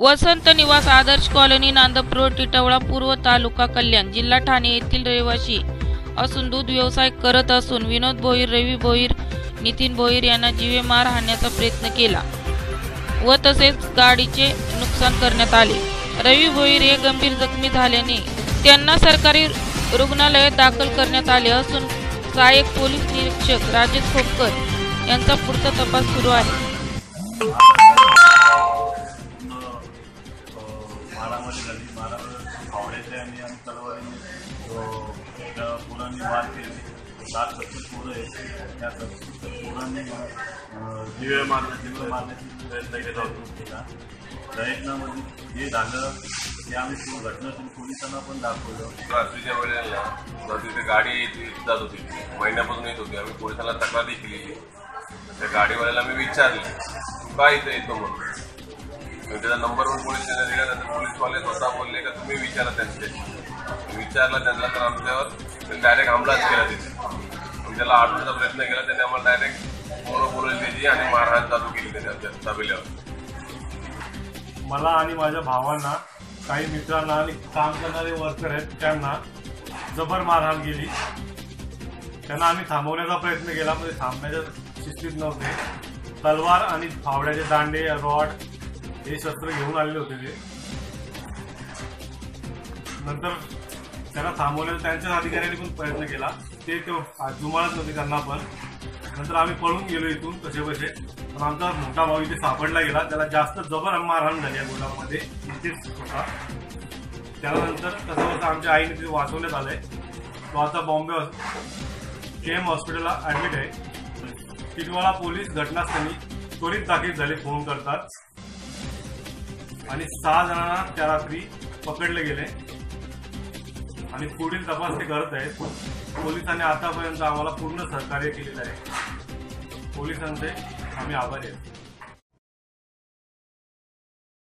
वसंत निवास आदर्श कॉलनी नांदपूर टिटवळा पूर्व तालुका कल्याण जिल्हा ठाणे येथील रहिवासी असून दूध व्यवसाय करत असून विनोद भोईर रवी भोईर नितीन भोईर यांना जीवे मार हाणण्याचा प्रयत्न केला व तसेच गाडीचे नुकसान करण्यात आले. रवी भोईर हे गंभीर जखमी झाल्याने त्यांना सरकारी रुग्णालयात दाखल करण्यात आले असून सहाय्यक पोलीस निरीक्षक राजेश खोपकर यांचा पुढचा तपास सुरू आहे. मारामारी झाली फावड्याचे आणि आम्ही तलवारीने त्या पोरांनी वार केली. सात पस्तीस पोरं आहेत. त्या पस्तीस पोरांनी दिवे जिवे मारण्या जिवे मारण्याची प्रयत्न केला होता केला. प्रयत्नामध्ये जे झालं ते आम्ही पूर्ण घटना तुम्ही पोलिसांना पण दाखवलं. रात्रीच्या वेळेला रात्रीची गाडी जात होती. महिन्यापासून येत होती. आम्ही पोलिसांना तक्रारी केलेली त्या गाडीवाल्याला मी विचारले तू का इथं येतो म्हणून? मग त्याचा नंबर पोलीस स्टेशनला दिला तर पोलीसवाले स्वतः बोलले का तुम्ही विचारा त्यांच्याशी विचारला त्यांना तर आमच्यावर डायरेक्ट हमलाच केला तिथे. त्याला आठवण्याचा प्रयत्न केला त्याने आम्हाला डायरेक्ट पोरं बोलून दिली आणि मारहाण चालू केली त्याने तबेल्यावर. मला आणि माझ्या भावांना काही मित्रांना आणि काम करणारे वर्कर आहेत त्यांना जबर मारहाण गेली त्यांना आम्ही थांबवण्याचा प्रयत्न केला म्हणजे थांबण्याच्या शिस्तीत नव्हते. तलवार आणि फावड्याचे दांडे रॉड हे शस्त्र घेऊन आलेले होते ते. नंतर त्यांना थांबवण्याचा त्यांच्याच अधिकाऱ्यांनी पण प्रयत्न केला. ते जुमाळत नव्हते त्यांना पण. नंतर आम्ही पळून गेलो इथून कसे कसे पण आमचा मोठा भाऊ इथे सापडला गेला. त्याला जास्त जबर मारहाण झाली या गोलामध्ये इथेच होता. त्यानंतर कसं होतं आमच्या आईने तिथे वाचवण्यात आलंय. तो आता बॉम्बे के एम हॉस्पिटलला ऍडमिट आहे. टिटवाळा पोलीस घटनास्थळी त्वरित दाखल झाले फोन करतात. आणि सहा जणांना त्या रात्री पकडले गेले. आणि पुढील तपास ते करत आहेत. पोलिसांनी आतापर्यंत आम्हाला पूर्ण सहकार्य केलेलं आहे. पोलिसांचे आम्ही आभारी आहेत